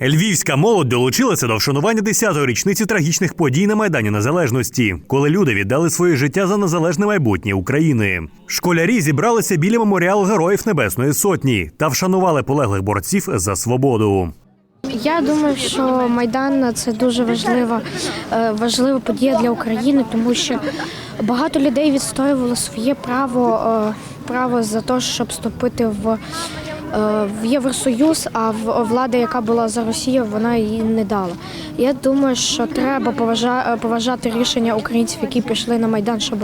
Львівська молодь долучилася до вшанування 10-ї річниці трагічних подій на Майдані Незалежності, коли люди віддали своє життя за незалежне майбутнє України. Школярі зібралися біля меморіалу Героїв Небесної Сотні та вшанували полеглих борців за свободу. Я думаю, що Майдан це дуже важлива, е, важлива подія для України, тому що багато людей відстоювало своє право, е, право за те, щоб вступити в, в Євросоюз, а влада, яка була за Росію, вона її не дала. Я думаю, що треба поважа- поважати рішення українців, які пішли на Майдан, щоб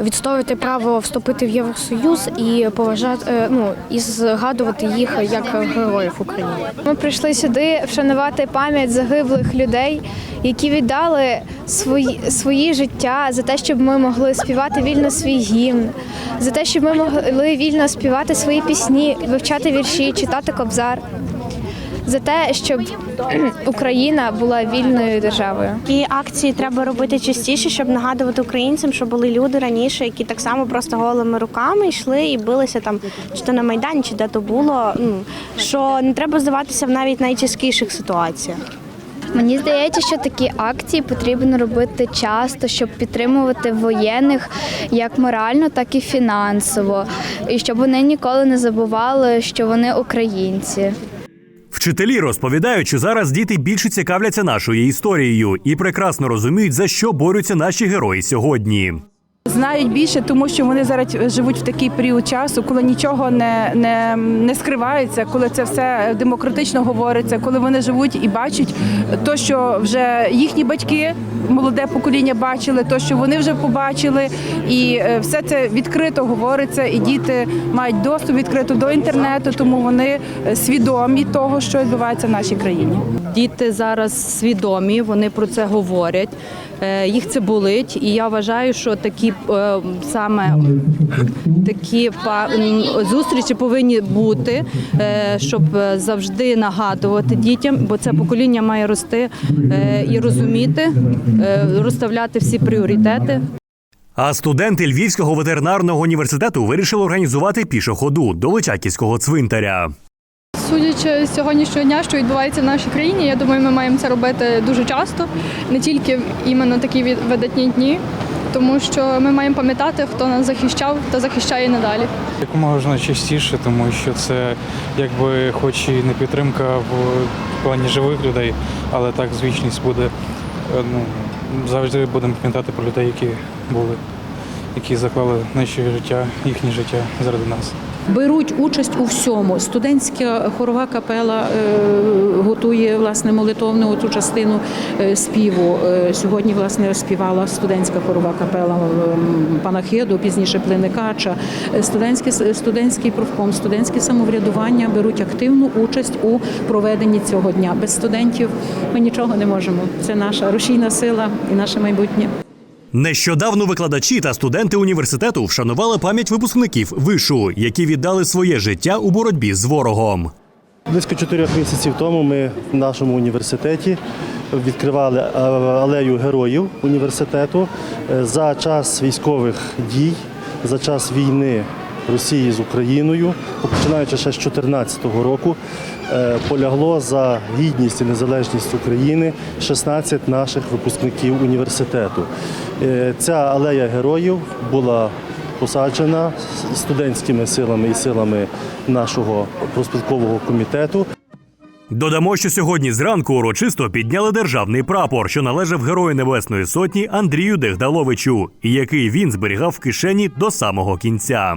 відстоювати право вступити в Євросоюз і поважати е, ну і згадувати їх як героїв України. Ми прийшли сюди вшанувати пам'ять загиблих людей, які віддали свої, свої життя за те, щоб ми могли співати вільно свій гімн, за те, щоб ми могли вільно співати свої пісні, вивчати вірші, читати кобзар, за те, щоб Україна була вільною державою. Такі акції треба робити частіше, щоб нагадувати українцям, що були люди раніше, які так само просто голими руками йшли і билися там, чи то на майдані, чи де то було. Ну що не треба здаватися в навіть найтяжкіших ситуаціях. Мені здається, що такі акції потрібно робити часто, щоб підтримувати воєнних як морально, так і фінансово, і щоб вони ніколи не забували, що вони українці. Вчителі розповідають, що зараз діти більше цікавляться нашою історією і прекрасно розуміють, за що борються наші герої сьогодні. Знають більше, тому що вони зараз живуть в такий період часу, коли нічого не, не, не скривається, коли це все демократично говориться, коли вони живуть і бачать то, що вже їхні батьки, молоде покоління бачили, то, що вони вже побачили, і е, все це відкрито говориться, і діти мають доступ відкрито до інтернету, тому вони е, свідомі того, що відбувається в нашій країні. Діти зараз свідомі, вони про це говорять. е, Їх це болить, і я вважаю, що такі е, саме такі зустрічі повинні бути, е, щоб завжди нагадувати дітям, бо це покоління має рости і розуміти, розставляти всі пріоритети. А студенти Львівського ветеринарного університету вирішили організувати пішоходу до Личаківського цвинтаря. Судячи з сьогоднішнього дня, що відбувається в нашій країні, я думаю, ми маємо це робити дуже часто, не тільки іменно такі видатні дні, тому що ми маємо пам'ятати, хто нас захищав та захищає надалі. Якомога частіше, тому що це якби хоч і не підтримка в плані живих людей, але так звічність буде. е, Ну, завжди будемо пам'ятати про людей, які були, які заклали наші життя, їхнє життя заради нас. беруть участь у всьому. Студентська хорова капела е, готує власне молитовну ту частину е, співу. Е, Сьогодні власне співала студентська хорова капела панахиду, пізніше плиникача. Е, Студентський студентський профком, студентське самоврядування беруть активну участь у проведенні цього дня. Без студентів ми нічого не можемо. Це наша рушійна сила і наше майбутнє. Нещодавно викладачі та студенти університету вшанували пам'ять випускників вишу, які віддали своє життя у боротьбі з ворогом. Близько чотирьох місяців тому ми в нашому університеті відкривали е, алею героїв університету. Е, За час військових дій, за час війни Росії з Україною, починаючи ще з 2014 року, е, полягло за гідність і незалежність України 16 наших випускників університету. Е, Ця алея героїв була посаджена студентськими силами і силами нашого проспілкового комітету. Додамо, що сьогодні зранку урочисто підняли державний прапор, що належав Герою Небесної Сотні Андрію Дегдаловичу, який він зберігав в кишені до самого кінця.